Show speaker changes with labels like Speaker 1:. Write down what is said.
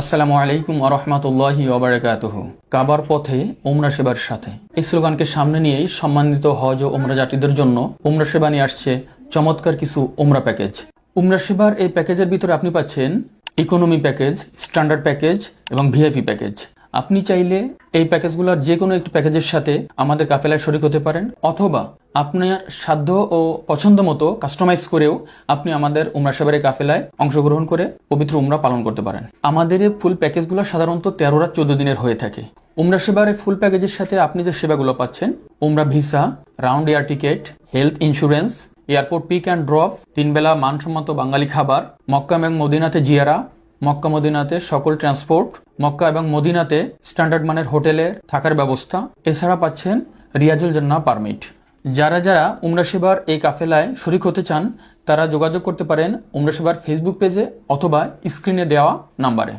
Speaker 1: আসসালামু আলাইকুম আরহামাতুল্লাহি ওবরাকাতুহ কাবার পথে ওমরা সেবার সাথে। এই স্লোগানকে সামনে নিয়েই সম্মানিত হজ ও ওমরা যাত্রীদের জন্য ওমরা সেবা নিয়ে আসছে চমৎকার কিছু ওমরা প্যাকেজ। ওমরা সেবার এই প্যাকেজের ভিতরে আপনি পাচ্ছেন ইকোনমি প্যাকেজ স্ট্যান্ডার্ড প্যাকেজ এবং ভিআইপি প্যাকেজ আপনি চাইলে এই প্যাকেজগুলোর যে কোনো একটি প্যাকেজের সাথে আমাদের কাফেলায় শরিক হতে পারেন, অথবা আপনার সাধ্য ও পছন্দ মতো কাস্টমাইজ করেও আপনি আমাদের উমরা সাহেবের কাফেলায় অংশগ্রহণ করে পবিত্র উমরা পালন করতে পারেন। আমাদের এই ফুল প্যাকেজগুলো সাধারণত তেরো রাত চোদ্দ দিনের হয়ে থাকে। উমরা সেবার ফুল প্যাকেজের সাথে আপনি যে সেবাগুলো পাচ্ছেন, উমরা visa, round air ticket, health insurance, airport pick and drop, তিনবেলা মানসম্মত বাঙালি খাবার, মক্কা এবং মদিনাতে জিয়ারা মক্কা মদিনাতে সকল ট্রান্সপোর্ট মক্কা এবং মদিনাতে স্ট্যান্ডার্ড মানের হোটেলে থাকার ব্যবস্থা। এছাড়া পাচ্ছেন রিয়াজুল জান্না পারমিট যারা যারা উমরা সেবার এই কাফেলায় শরিক হতে চান, তারা যোগাযোগ করতে পারেন উমরা সেবার ফেসবুক পেজে অথবা স্ক্রিনে দেওয়া নাম্বারে